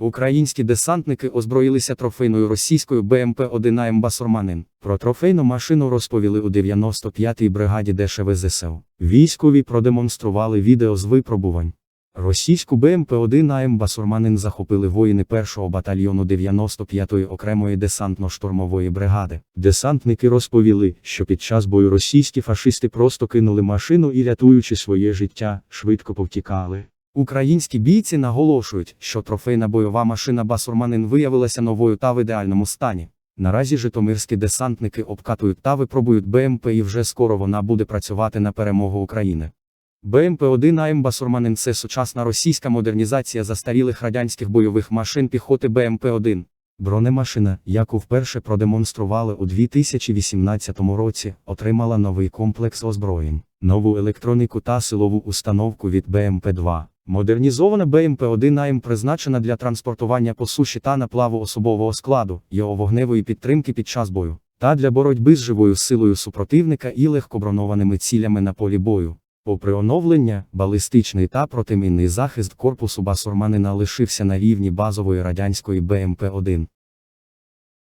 Українські десантники озброїлися трофейною російською БМП-1 АМ «Басурманин». Про трофейну машину розповіли у 95-й бригаді ДШВ ЗСУ. Військові продемонстрували відео з випробувань. Російську БМП-1 АМ «Басурманин» захопили воїни 1-го батальйону 95-ї окремої десантно-штурмової бригади. Десантники розповіли, що під час бою російські фашисти просто кинули машину і, рятуючи своє життя, швидко повтікали. Українські бійці наголошують, що трофейна бойова машина Басурманин виявилася новою та в ідеальному стані. Наразі житомирські десантники обкатують та випробують БМП і вже скоро вона буде працювати на перемогу України. БМП-1 АМ «Басурманин» – це сучасна російська модернізація застарілих радянських бойових машин піхоти БМП-1. Бронемашина, яку вперше продемонстрували у 2018 році, отримала новий комплекс озброєнь, нову електроніку та силову установку від БМП-2. Модернізована БМП-1 АМ призначена для транспортування по суші та наплаву особового складу, його вогневої підтримки під час бою, та для боротьби з живою силою супротивника і легкобронованими цілями на полі бою. Попри оновлення, балістичний та протимінний захист корпусу Басурманина лишився на рівні базової радянської БМП-1.